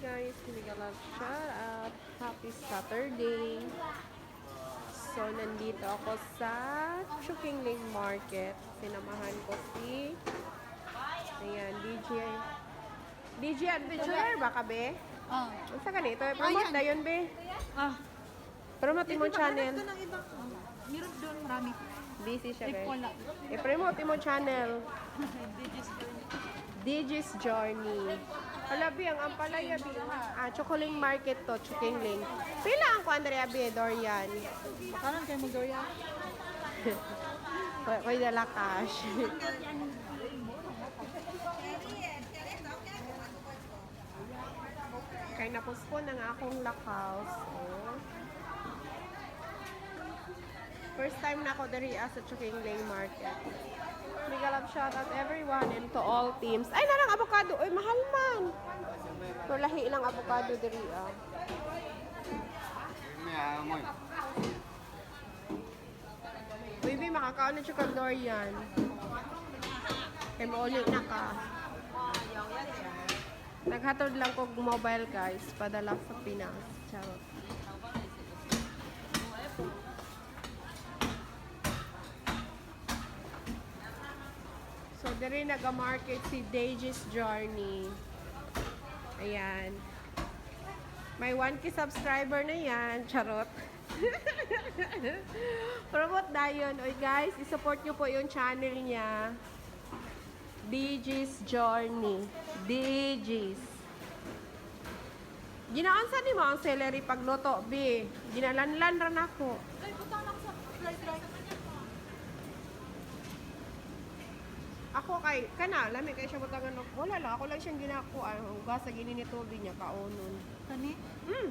guys, Sinigalag shout out. Happy Saturday. So, nandito ako sa Chukingling Market. Sinamahan ko si Ayan, DJ DJ Adventurer baka be? Ah. Unsa ka nito? Promote Ayan. na yun be. Ah. Promote mo channel. Meron doon marami. Busy siya be. I-promote mo channel. Digis doon. Digi's Journey. Halabi, ang ampalaya, bi. Ah, Chukuling Market to, Chukingling. Pila ang ko, Andrea B. Dorian. Makaroon kayo mag-gawya. Koy, koy dala cash. Kay napuspon ang akong lakaw. So, first time na ako dari ah, sa Chukingling Market. Big love shout out everyone and to all teams. Ay, narang avocado. Uy, mahal man. So, lahi lang avocado dari ah. Mày Baby, makakaon na siya kag Dorian. Kay maulit na ka. Naghatod lang kog mobile guys, padala sa Pinas. Charot. So, diri naga-market si Daisy's Journey. Ayan. May 1k subscriber na yan. Charot. Promote na yun. Oy guys, isupport nyo po yung channel niya. DG's Journey. DG's. Ginaan sa ni mo ang celery pagluto, B. Ginalanlan ran ako. Ay, putang ako sa fried Ako kay, kana, lami kay siya butangan ako. Wala lang, ako lang siyang ginakuha. Ang gasa gini ni Toby niya, kaunon. Kani? Mm,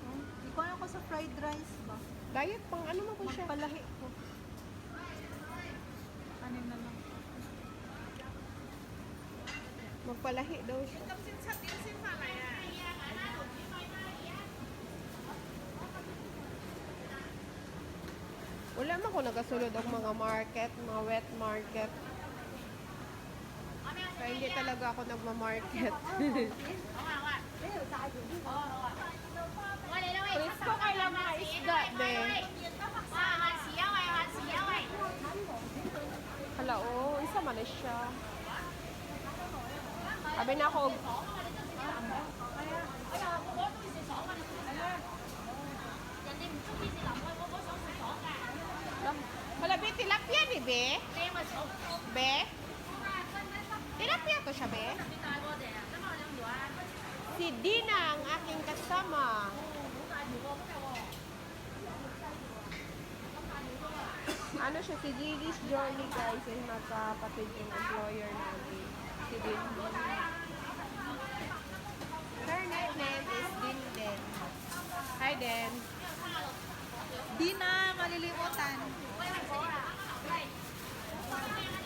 Oh, Di ko ako sa fried rice ba? diet pang ano mo po siya. Magpalahi ko. Kanin na lang. Magpalahi daw siya. Wala man ko nagasulod og mga market, mga wet market. Hindi talaga ako nagma-market. Presko kay lang mga isda, be. Hala, oh, isa man siya. Sabi na ako, hala, be, tilapia ni be? Be? Tilapia to siya, be? Si Dina ang aking kasama. Ano siya, si Gigi's Journey guys, yung magkapatid yung employer namin. Si Din. Her nickname is Din Din. Hi, Den. Di na malilimutan.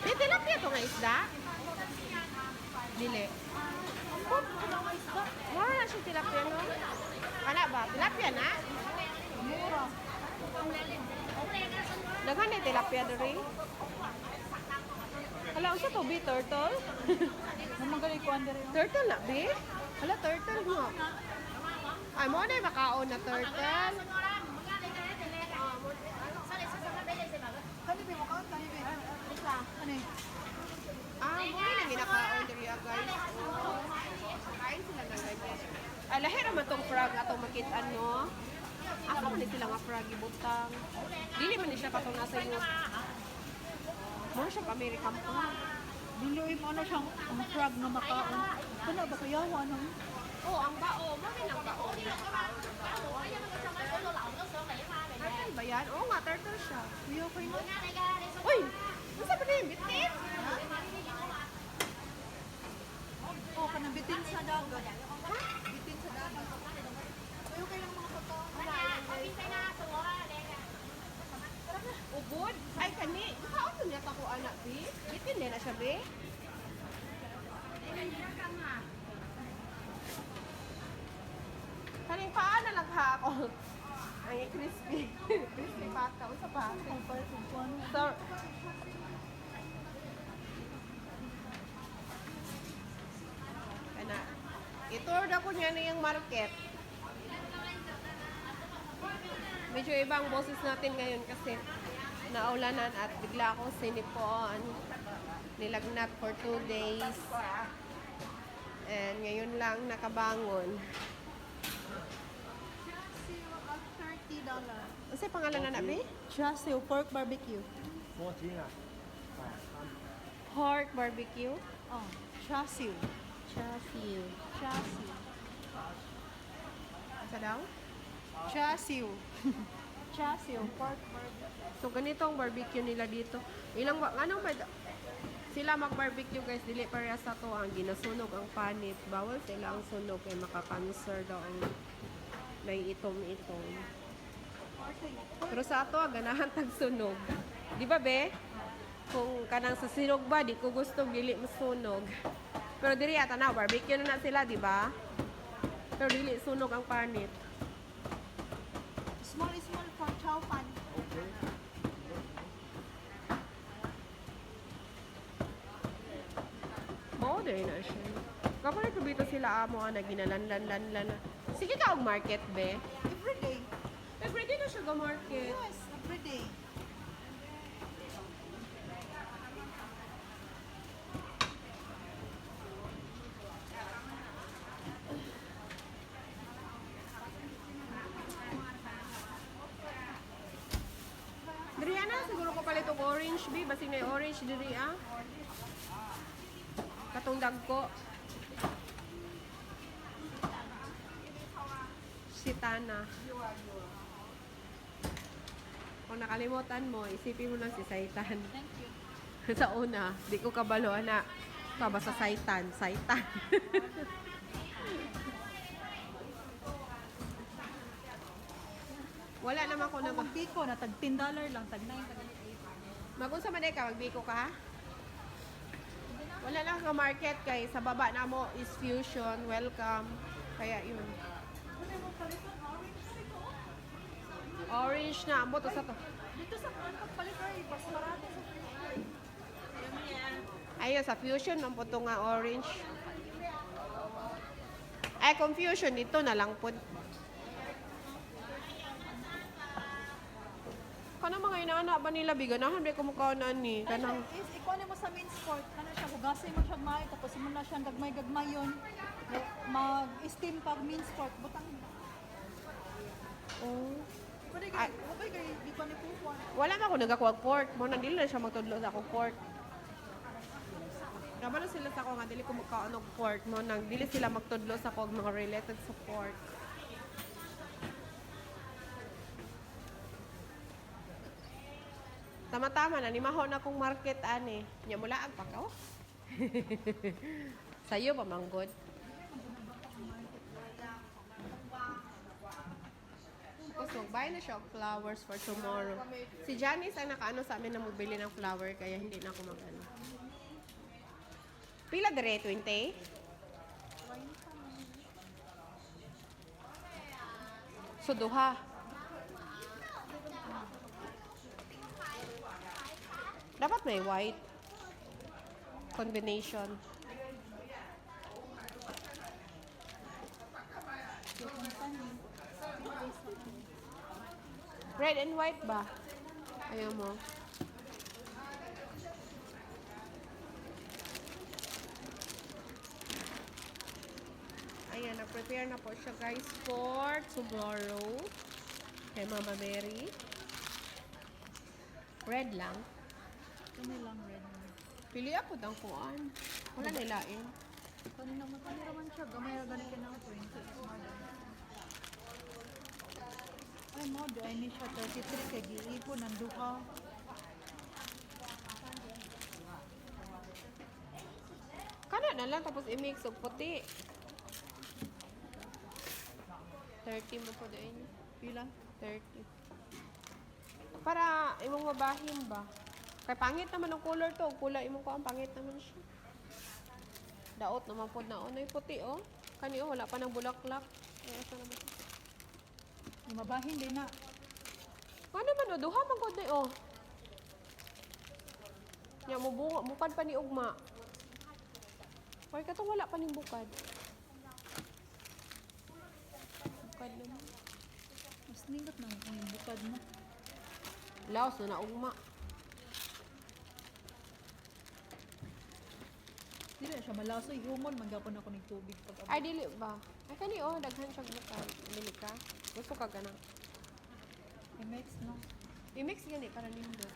May tilapia to nga isda? Dili. Wala na siya tilapia, no? Ana ba? Tilapia na? Mura. Daghan na tilapia diri. Hala, usa to be turtle? Naman galing ko yun. turtle na be? Hala, turtle mo. Ay, mo na yung makaon na turtle. Kani ba mo kaon? Kani ba? Kani? Ah, mo na ginakaon diri ah, guys. Oh. Kain sila ng ganyan. Ah, lahi naman tong frog atong makita no. Asa man ni sila nga frog ibutang. Dili man siya katong nasa iyo. Mo siya American pa. Diluin mo na siyang ang frog na makaon. Kana ba kayawa nang? Oh, ang bao, mo rin ang bao. Turtle ba yan? Oo nga, turtle siya. Kuya kay na. Uy! Nasa ba na yung bitin? Oh, kanang bitin sa dagat. Dagat. Kuya kay lang mga photo. Ubod? Ay, kani. Saan ito niya ako, anak, be? Bitin din na siya, be? Kaning paa na lang ha ako. Ay, crispy. crispy pata. Usa pa. So, kana. Itour na ko niya na yung market. Medyo ibang boses natin ngayon kasi naulanan at bigla ako sinipon. Nilagnat for two days. And ngayon lang nakabangon. $30. Ano pangalan na nabi? Chassis pork barbecue. 14啊，啊，Pork barbecue. Oh, chassis. Chassis. Chassis. Sa daw? Chassis. Chassis pork barbecue. So ganito ang barbecue nila dito. Ilang anong ba sila mag-barbecue guys, dili pareha sa to ang ginasunog ang panit. Bawal sila ang sunog kay makakancer daw ang may itom-itom. Pero sa ato, ganahan tag sunog. Di ba be? Kung kanang sa sinog ba, di ko gusto dili masunog. Pero diri ata na, barbecue na na sila, di ba? Pero dili sunog ang panit. Small small for chow pan. Modern na siya. Kapag nagkabito sila amo na ginalanlan-lanlan na. Sige ka og market be. Every day. Every day na siya ga market. Yes, every day. Diri na siguro ko palit og orange be, basig na orange diri ah. Katong dagko. Sitana. Kung nakalimutan mo, isipin mo lang si Saitan. Thank you. sa una, di ko kabalo na. Pa ba sa Saitan? Saitan. Wala naman ko Kung na magbiko na tag $10 lang, tag 9, tag 8. Magunsa man ka, magbiko ka ha? Wala lang ka market kay sa baba na mo is fusion, welcome. Kaya yun. Mo orange na, amo to sa to. Dito sa pagpalit ay mas marami sa freezer. Ayun, sa fusion, ang nga orange. Ay, confusion, dito na lang po. Kanang mga inaanak ba nila, biganahan ba kumukaunan ni? Kanang, Is ikuan mo sa main sport, ano siya hugasin mo siya may tapos mo na siya gagmay-gagmay yon. Mag-steam pag main sport, butang. oh. Pwede Ay. kay, okay kay di pa ni kukuha. Wala man ako nagakuha pork. Mo nang dili na siya magtudlo sa akong pork. Kabalo sila sa ako nga dili ko magkaon og pork mo nang dili sila magtudlo sa ako og mga related sa pork. Tama-tama na, nimaho na kong market ani. Nya mula ang pakaw. Sa'yo pa manggod. Tapos magbayad na siya flowers for tomorrow. Si Janice ang nakaano sa amin na magbili ng flower kaya hindi na ako magano. Pila dire 20? So duha. Dapat may white combination. Red and white ba? Ayaw mo. Ayan, nag-prepare na po siya guys for tomorrow. Kay Mama Mary. Red lang. Kani lang red. Pili ako dang kuan. Wala nilain. Kani naman kani naman siya gamay ra gani kinang 20 smart. Ay mo do ay ni siya 33 kay giipon ang duha. Kana na lang tapos i-mix og puti. 30 mo po din. Pila? 30. Para imong mabahin ba? Kay pangit naman ang color to. Kulay mo ko ang pangit naman siya. Daot naman po na. Ano puti oh. Kani oh, wala pa ng bulaklak. Ay, asa naman. Mabahin din na. Ano man oh, duha man ko gud oh. Nya mo bunga, bukad pa ni ugma. Why katong wala pa ning bukad? Bukad naman. Mas ningot nang bukad mo. Laos na na ugma. Malasoy. Humol, manggapon ako ng tubig pag Ay, dili ba? Ay, kani, oh, daghan siya bukan. Dili ka? Gusto ka ganang. I-mix, no? I-mix gani para nindo.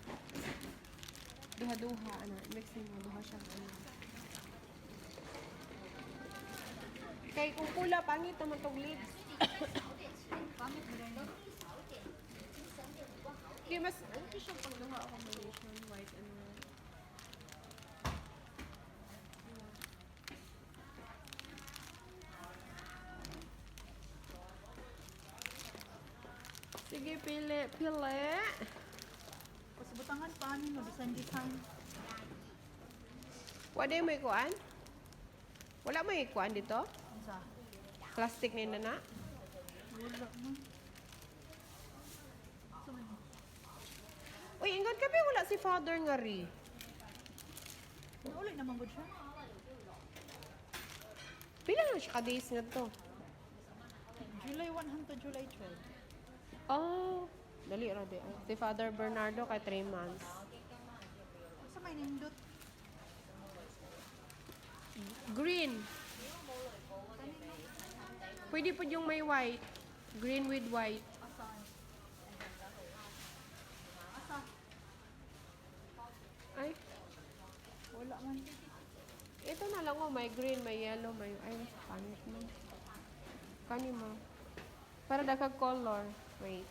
Duha-duha, ano, i-mix mo, duha siya, ano. Kay kung pula, pangit naman tong lips. Pangit rin. Di mas, ano siya pag duha ako combination, Sige, pili, pili. Pasibutangan, paano no? Design, design. Wala yung may kuan? Wala may kuan dito? Sa? Plastic na na na? Wala mo. Uy, ingon ka ba wala si father nga ri? Naulit naman gud siya. Pila na siya ka-days nga to? July 1 hangtod July 12. Oh, dali ra di. ay. Si Father Bernardo kay 3 months. Sa may nindot. Green. Pwede po yung may white. Green with white. Ay, Wala man. ito na lang oh, may green, may yellow, may ay pangit mo. Kani mo. Para dakag color. Wait.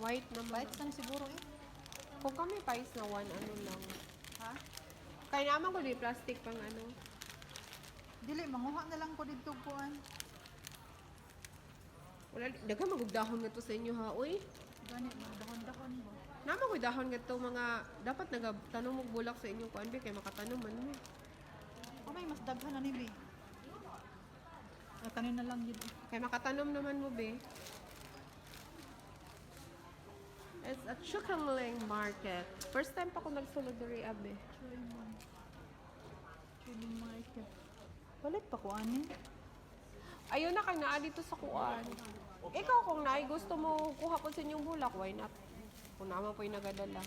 White naman. Bait sa siguro eh. Kung kami pais na one, ano lang. Ha? Kaya naman ko di plastic pang ano. Dili, manguha na lang ko dito kuan. Wala, daga magugdahon nga to sa inyo ha, uy. Gani, dahon-dahon mo. Naman ko dahon nga to mga, dapat nagatanong mo bulak sa inyo kuan be kay makatanong man mo. O may mas daghan na ni. Ah, kanina lang yun. Kay makatanom naman mo be. It's a Chukangling market. First time pa ko nagsulod diri abe. Trading market. Balit pa ko ani. Ayun na kay naa dito sa kuan. Ikaw kung naay gusto mo kuha po sa inyong bulak, why not? Kung naman po yung nagadala.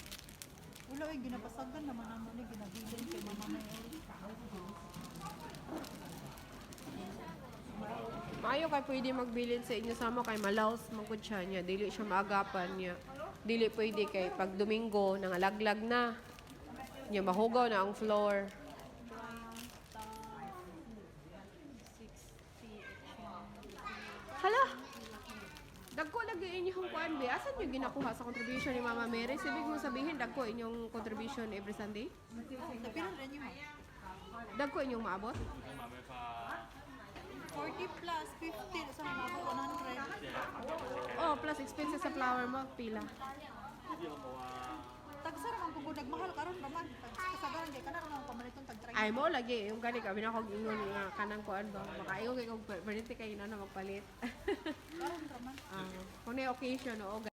Wala ay ginapasagan naman ang ano ginabilin kay Mama May. Maayo kay pwede magbilin sa inyo sama kay malaos mangkod siya niya. Dili siya maagapan niya. Dili pwede kay pag Domingo nangalaglag na. Niya mahugaw na ang floor. Hala! Dagko lagi inyong kuan be. Asan niyo ginakuha sa contribution ni Mama Mary? Sibig mo sabihin dagko inyong contribution every Sunday? Dagko inyong maabot? 40 plus 50 sa mga 100. Oh, plus expenses sa flower mo, pila. Tagsara man kung nagmahal karon ba man. Kasagaran kay kana naman pamaliton tag 30. Ay mo lagi yung gani kami na kog ingon nga kanang kuan ba makaingon kay kog pwede kay na magpalit. Karon ra man. Ah, kung na occasion oo